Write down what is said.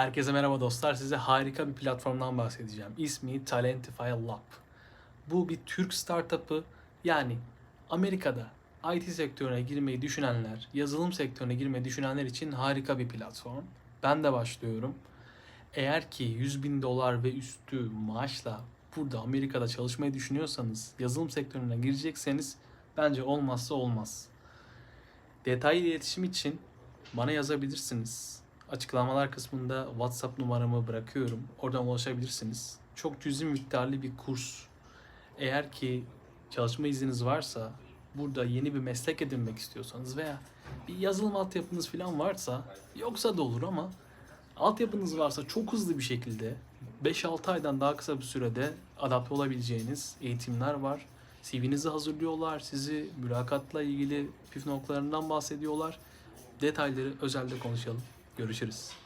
Herkese merhaba dostlar. Size harika bir platformdan bahsedeceğim. İsmi Talentify Lab. Bu bir Türk startup'ı yani Amerika'da IT sektörüne girmeyi düşünenler, yazılım sektörüne girmeyi düşünenler için harika bir platform. Ben de başlıyorum. Eğer ki 100 bin dolar ve üstü maaşla burada Amerika'da çalışmayı düşünüyorsanız, yazılım sektörüne girecekseniz bence olmazsa olmaz. Detaylı iletişim için bana yazabilirsiniz. Açıklamalar kısmında WhatsApp numaramı bırakıyorum. Oradan ulaşabilirsiniz. Çok cüzi miktarlı bir kurs. Eğer ki çalışma izniniz varsa, burada yeni bir meslek edinmek istiyorsanız veya bir yazılım altyapınız falan varsa, yoksa da olur ama altyapınız varsa çok hızlı bir şekilde 5-6 aydan daha kısa bir sürede adapte olabileceğiniz eğitimler var. CV'nizi hazırlıyorlar, sizi mülakatla ilgili püf noktalarından bahsediyorlar. Detayları özelde konuşalım. Görüşürüz.